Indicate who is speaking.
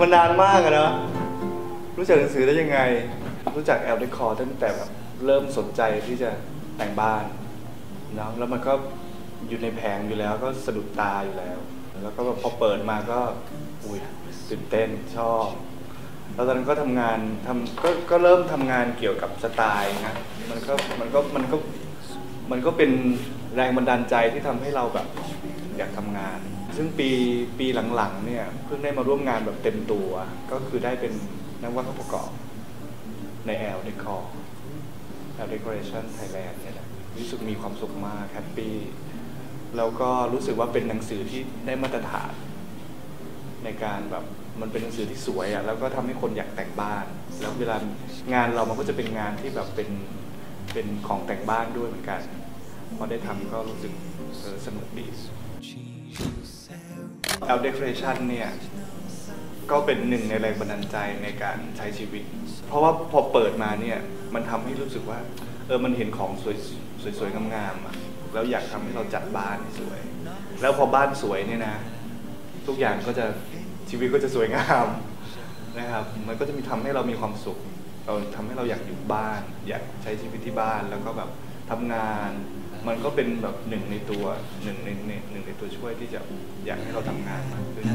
Speaker 1: มันนานมากอะเนะรู้จักหนังสือได้ยังไง รู้จักแอลเดคอร์ตั้งแต่แบบเริ่มสนใจที่จะแต่งบ้านเนาะแล้วมันก็อยู่ในแผงอยู่แล้วก็สะดุดตาอยู่แล้ว แล้วก็พอเปิดมาก็อุ้ยตื่นเต้นชอบแล้วตอนนั้นก็ทำงานทำก็ก็เริ่มทำงานเกี่ยวกับสไตล์นะมันก็มันก็มันก็มันก็เป็นแรงบันดาลใจที่ทำให้เราแบบอยากทำงาน ซึ่งปีปีหลังๆเนี่ยเพิ่งได้มาร่วมงานแบบเต็มตัว ก็คือได้เป็นนักวาดภาพประกอบในแอลเดคอร์แอลเดคอเรชั่นไทยแลนด์เนี่ยแหละรู้สึกมีความสุขมากแฮปปี้แล้วก็รู้สึกว่าเป็นหนังสือที่ได้มาตรฐาน ในการแบบมันเป็นหนังสือที่สวยอะ่ะแล้วก็ทำให้คนอยากแต่งบ้าน แล้วเวลางานเรามันก็จะเป็นงานที่แบบเป็นเป็นของแต่งบ้านด้วยเหมือนกันพอได้ทำก็รู้สึกสนุกดี L decoration เนี่ยก็เป็นหนึ่งในแรงบันดาลใจในการใช้ชีวิต เพราะว่าพอเปิดมาเนี่ยมันทำให้รู้สึกว่าเออมันเห็นของสวยสวยๆงามๆอะแล้วอยากทำให้เราจัดบ้านสวย แล้วพอบ้านสวยเนี่ยนะ ทุกอย่างก็จะชีวิตก็จะสวยงามนะครับ มันก็จะมีทำให้เรามีความสุข เราทำให้เราอยากอยู่บ้าน อยากใช้ชีวิตที่บ้านแล้วก็แบบทำงาน มันก็เป็นแบบหนึ่งในตัวหนึ่งในหนึ่งในตัวช่วยที่จะอยากให้เราทำงานมากขึ้น